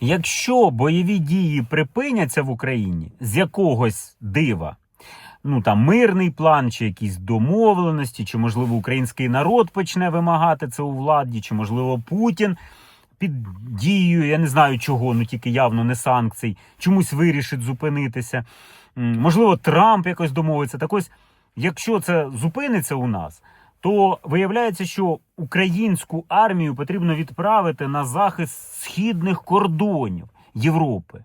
Якщо бойові дії припиняться в Україні з якогось дива, ну там мирний план, чи якісь домовленості, чи можливо український народ почне вимагати це у владі, чи можливо Путін під дією, я не знаю чого, ну тільки явно не санкцій, чомусь вирішить зупинитися. Можливо, Трамп якось домовиться. Так ось, якщо це зупиниться у нас, то виявляється, що українську армію потрібно відправити на захист східних кордонів Європи.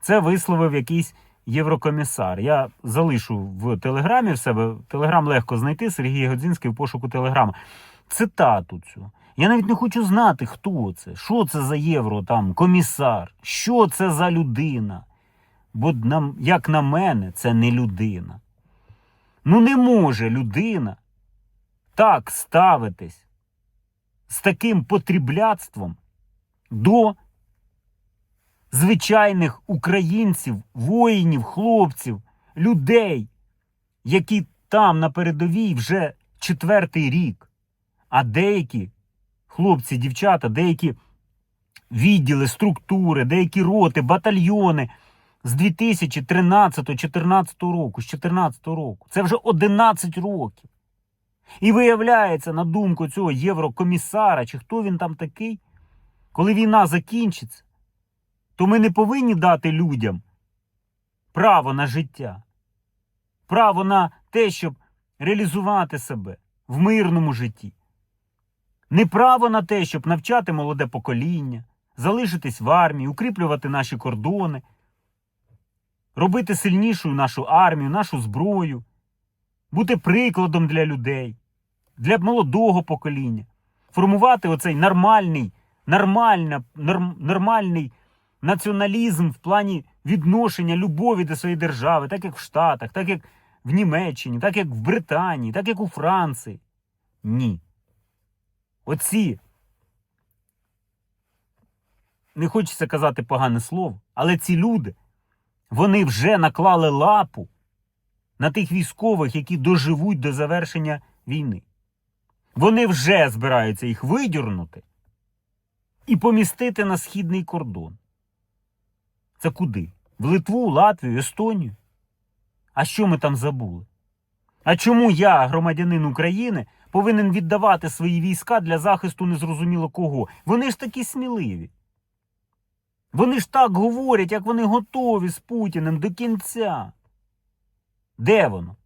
Це висловив якийсь єврокомісар. Я залишу в телеграмі в себе. Телеграм легко знайти. Сергій Годзінський в пошуку телеграма. Цитату цю. Я навіть не хочу знати, хто це, що це за євро там, комісар, що це за людина. Бо як на мене, це не людина. Ну не може людина так ставитись з таким потрібляцтвом до звичайних українців, воїнів, хлопців, людей, які там на передовій вже четвертий рік. А деякі хлопці, дівчата, деякі відділи, структури, деякі роти, батальйони з 2013-2014 року, з 2014 року. Це вже 11 років. І виявляється, на думку цього єврокомісара, чи хто він там такий, коли війна закінчиться, то ми не повинні дати людям право на життя, право на те, щоб реалізувати себе в мирному житті. Не право на те, щоб навчати молоде покоління, залишитись в армії, укріплювати наші кордони, робити сильнішою нашу армію, нашу зброю, бути прикладом для людей, для молодого покоління, формувати оцей нормальний, нормальна, норм, нормальний націоналізм в плані відношення любові до своєї держави, так як в Штатах, так як в Німеччині, так як в Британії, так як у Франції. Ні. Оці. Не хочеться казати погане слово, але ці люди, вони вже наклали лапу на тих військових, які доживуть до завершення війни. Вони вже збираються їх видірнути і помістити на східний кордон. Це куди? В Литву, Латвію, Естонію? А що ми там забули? А чому я, громадянин України, повинен віддавати свої війська для захисту незрозуміло кого? Вони ж такі сміливі. Вони ж так говорять, як вони готові з Путіним до кінця. Де воно?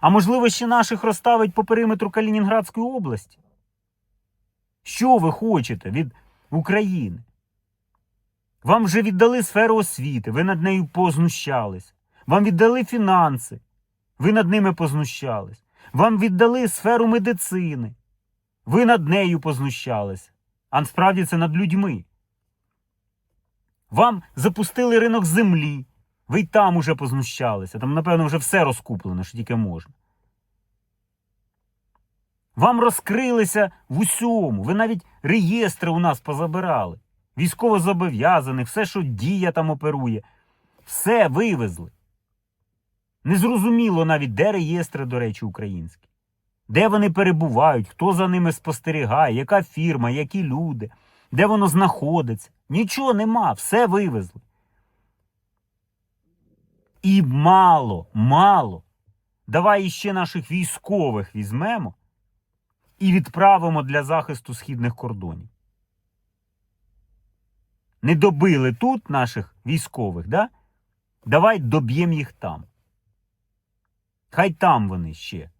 А можливо, ще наших розставить по периметру Калінінградської області? Що ви хочете від України? Вам вже віддали сферу освіти, ви над нею познущались. Вам віддали фінанси, ви над ними познущались. Вам віддали сферу медицини, ви над нею познущались. А насправді це над людьми. Вам запустили ринок землі. Ви й там уже познущалися. Там, напевно, вже все розкуплено, що тільки можна. Вам розкрилися в усьому. Ви навіть реєстри у нас позабирали. Військовозобов'язаних, все, що дія там оперує. Все вивезли. Незрозуміло навіть, де реєстри, до речі, українські. Де вони перебувають, хто за ними спостерігає, яка фірма, які люди, де воно знаходиться. Нічого нема, все вивезли. І мало, мало. Давай іще наших військових візьмемо і відправимо для захисту східних кордонів. Не добили тут наших військових, да? Давай доб'ємо їх там. Хай там вони ще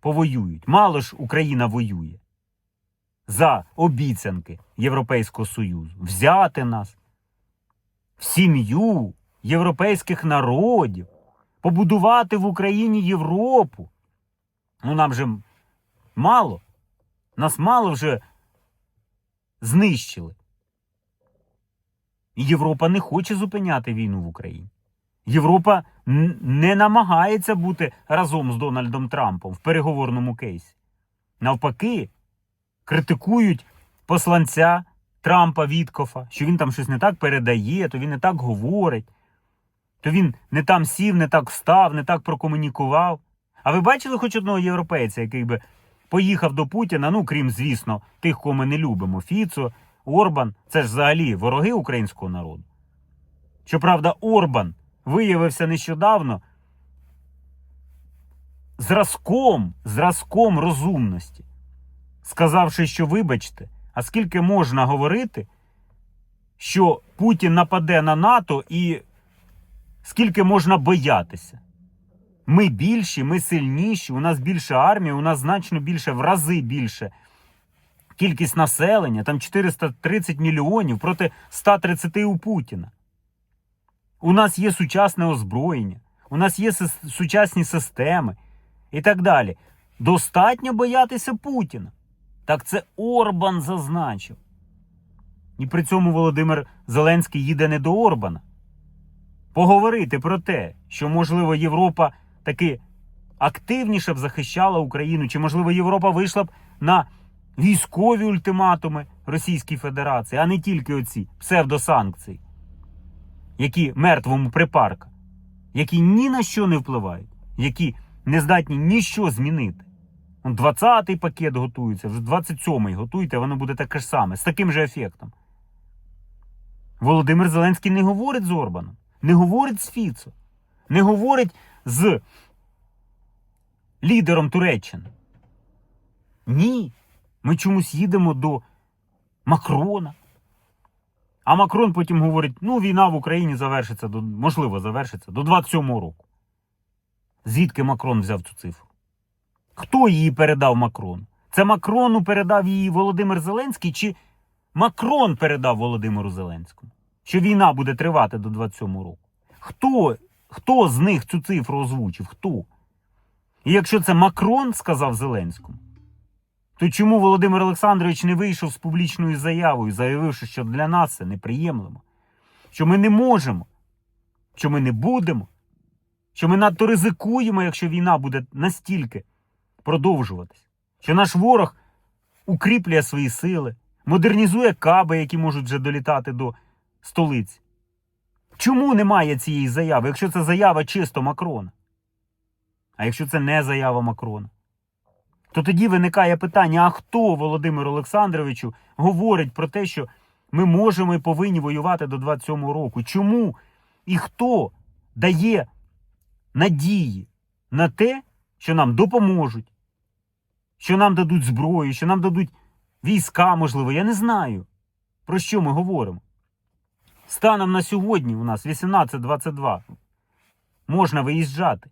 повоюють. Мало ж Україна воює за обіцянки Європейського Союзу. Взяти нас в сім'ю європейських народів, побудувати в Україні Європу. Ну нам же мало. Нас мало вже знищили. Європа не хоче зупиняти війну в Україні. Європа не намагається бути разом з Дональдом Трампом в переговорному кейсі. Навпаки, критикують посланця Трампа Віткофа, що він там щось не так передає, то він не так говорить, то він не там сів, не так встав, не так прокомунікував. А ви бачили хоч одного європейця, який би поїхав до Путіна, ну крім, звісно, тих, кого ми не любимо: Фіцо, Орбан це ж взагалі вороги українського народу. Щоправда, Орбан виявився нещодавно зразком, зразком розумності, сказавши, що вибачте, а скільки можна говорити, що Путін нападе на НАТО і скільки можна боятися. Ми більші, ми сильніші, у нас більша армія, у нас значно більше, в рази більше. Кількість населення, там 430 мільйонів проти 130 у Путіна. У нас є сучасне озброєння, у нас є сучасні системи і так далі. Достатньо боятися Путіна. Так це Орбан зазначив. І при цьому Володимир Зеленський їде не до Орбана. Поговорити про те, що, можливо, Європа таки активніше б захищала Україну, чи, можливо, Європа вийшла б на військові ультиматуми Російській Федерації, а не тільки оці псевдосанкції, які мертвому припарка, які ні на що не впливають, які не здатні ніщо змінити. 20-й пакет готується, вже 27-й готуйте, воно буде таке ж саме, з таким же ефектом. Володимир Зеленський не говорить з Орбаном, не говорить з Фіцо, не говорить з лідером Туреччини. Ні. Ми чомусь їдемо до Макрона. А Макрон потім говорить: ну, війна в Україні завершиться, до, можливо, завершиться до 27-го року. Звідки Макрон взяв цю цифру? Хто її передав Макрону? Це Макрону передав її Володимир Зеленський, чи Макрон передав Володимиру Зеленському? Що війна буде тривати до 27-го року? Хто, хто з них цю цифру озвучив? Хто? І якщо це Макрон сказав Зеленському, то чому Володимир Олександрович не вийшов з публічною заявою, заявивши, що для нас це неприємлемо, що ми не можемо, що ми не будемо, що ми надто ризикуємо, якщо війна буде настільки продовжуватись, що наш ворог укріплює свої сили, модернізує каби, які можуть вже долітати до столиці. Чому немає цієї заяви, якщо це заява чисто Макрона? А якщо це не заява Макрона? То тоді виникає питання: а хто Володимиру Олександровичу говорить про те, що ми можемо і повинні воювати до 27-го року? Чому і хто дає надії на те, що нам допоможуть, що нам дадуть зброю, що нам дадуть війська, можливо, я не знаю. Про що ми говоримо? Станом на сьогодні у нас 18.22. Можна виїжджати.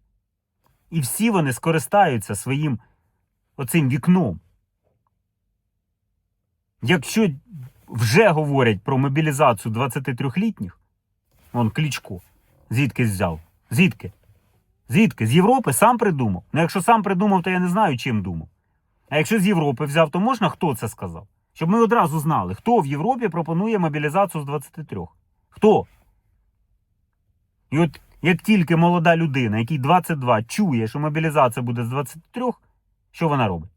І всі вони скористаються своїм оцим вікном. Якщо вже говорять про мобілізацію 23-літніх, он Клічко, звідки взяв? Звідки? Звідки? З Європи сам придумав. Ну, якщо сам придумав, то я не знаю, чим думав. А якщо з Європи взяв, то можна хто це сказав? Щоб ми одразу знали, хто в Європі пропонує мобілізацію з 23. Хто? І от як тільки молода людина, якій 22, чує, що мобілізація буде з 23, що вона робить?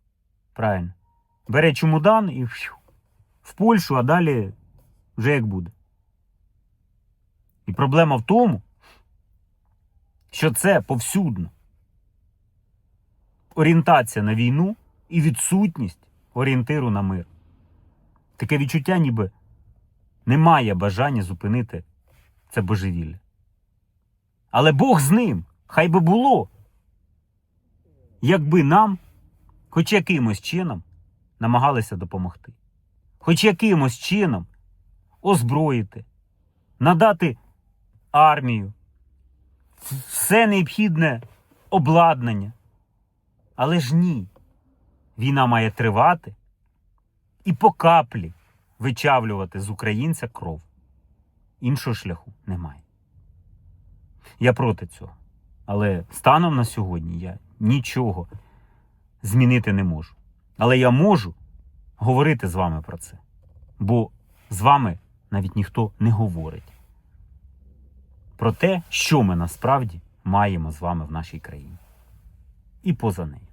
Правильно. Бере чемодан і в Польщу, а далі вже як буде. І проблема в тому, що це повсюдно. Орієнтація на війну і відсутність орієнтиру на мир. Таке відчуття, ніби немає бажання зупинити це божевілля. Але Бог з ним, хай би було. Якби нам хоч якимось чином намагалися допомогти, хоч якимось чином озброїти, надати армію, все необхідне обладнання. Але ж ні. Війна має тривати і по каплі вичавлювати з українця кров. Іншого шляху немає. Я проти цього. Але станом на сьогодні я нічого змінити не можу. Але я можу говорити з вами про це. Бо з вами навіть ніхто не говорить про те, що ми насправді маємо з вами в нашій країні і поза нею.